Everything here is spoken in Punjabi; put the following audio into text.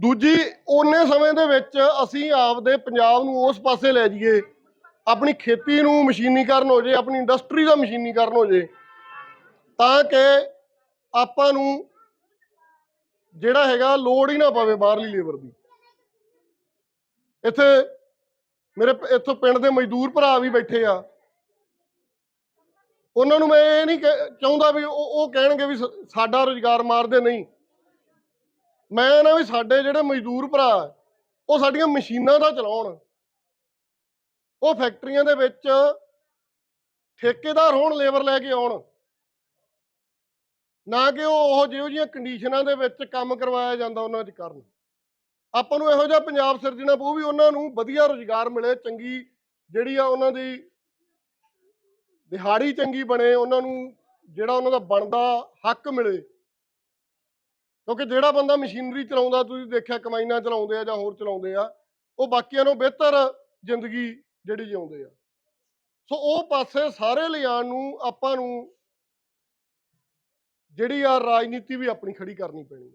ਦੂਜੀ, ਉਹਨੇ ਸਮੇਂ ਦੇ ਵਿੱਚ ਅਸੀਂ ਆਪਦੇ ਪੰਜਾਬ ਨੂੰ ਉਸ ਪਾਸੇ ਲੈ ਜਾਈਏ। ਆਪਣੀ ਖੇਤੀ ਨੂੰ ਮਸ਼ੀਨੀਕਰਨ ਹੋ ਜੇ, ਆਪਣੀ ਇੰਡਸਟਰੀ ਦਾ ਮਸ਼ੀਨੀਕਰਨ ਹੋ ਜੇ, ਤਾਂ ਕਿ ਆਪਾਂ ਨੂੰ ਜਿਹੜਾ ਹੈਗਾ ਲੋੜ ਹੀ ਨਾ ਪਵੇ ਬਾਹਰਲੀ ਲੇਬਰ ਦੀ। ਇੱਥੇ ਮੇਰੇ ਇੱਥੋਂ ਪਿੰਡ ਦੇ ਮਜ਼ਦੂਰ ਭਰਾ ਵੀ ਬੈਠੇ ਆ। ਉਹਨਾਂ ਨੂੰ ਮੈਂ ਇਹ ਨਹੀਂ ਕਹਿ- ਚਾਹੁੰਦਾ ਵੀ ਉਹ ਉਹ ਕਹਿਣਗੇ ਵੀ ਸ- ਸਾਡਾ ਰੁਜ਼ਗਾਰ ਮਾਰਦੇ ਨਹੀਂ। ਮੈਂ ਨਾ ਵੀ ਸਾਡੇ ਜਿਹੜੇ ਮਜ਼ਦੂਰ ਭਰਾ ਉਹ ਸਾਡੀਆਂ ਮਸ਼ੀਨਾਂ ਦਾ ਚਲਾਉਣ। ਉਹ ਫੈਕਟਰੀਆਂ ਦੇ ਵਿੱਚ ਠੇਕੇਦਾਰ ਹੋਣ, ਲੇਬਰ ਲੈ ਕੇ ਆਉਣ। ਨਾ ਕਿ ਉਹ ਉਹ ਜਿਹੋ ਜਿਹੀਆਂ ਕੰਡੀਸ਼ਨਾਂ ਦੇ ਵਿੱਚ ਕੰਮ ਕਰਵਾਇਆ ਜਾਂਦਾ ਉਹਨਾਂ 'ਚ ਕਰਨ। ਆਪਾਂ ਨੂੰ ਇਹੋ ਜਿਹਾ ਪੰਜਾਬ ਸਿਰਜਣਾ ਪਊ ਵੀ ਉਹਨਾਂ ਨੂੰ ਵਧੀਆ ਰੁਜ਼ਗਾਰ ਮਿਲੇ, ਚੰਗੀ ਜਿਹੜੀ ਆ ਉਹਨਾਂ ਦੀ ਦਿਹਾੜੀ ਚੰਗੀ ਬਣੇ, ਉਹਨਾਂ ਨੂੰ ਜਿਹੜਾ ਉਹਨਾਂ ਦਾ ਬਣਦਾ ਹੱਕ ਮਿਲੇ। ਕਿਉਂਕਿ ਜਿਹੜਾ ਬੰਦਾ ਮਸ਼ੀਨਰੀ ਚਲਾਉਂਦਾ, ਤੁਸੀਂ ਦੇਖਿਆ ਕਮਾਈਨਾਂ ਚਲਾਉਂਦੇ ਆ ਜਾਂ ਹੋਰ ਚਲਾਉਂਦੇ ਆ, ਉਹ ਬਾਕੀਆਂ ਨੂੰ ਬਿਹਤਰ ਜ਼ਿੰਦਗੀ ਜਿਹੜੀ ਜਿਉਂਦੇ ਆ। ਸੋ ਉਹ ਪਾਸੇ ਸਾਰੇ ਲਿਜਾਣ ਨੂੰ ਆਪਾਂ ਨੂੰ ਜਿਹੜੀ ਆ ਰਾਜਨੀਤੀ ਵੀ ਆਪਣੀ ਖੜੀ ਕਰਨੀ ਪੈਣੀ।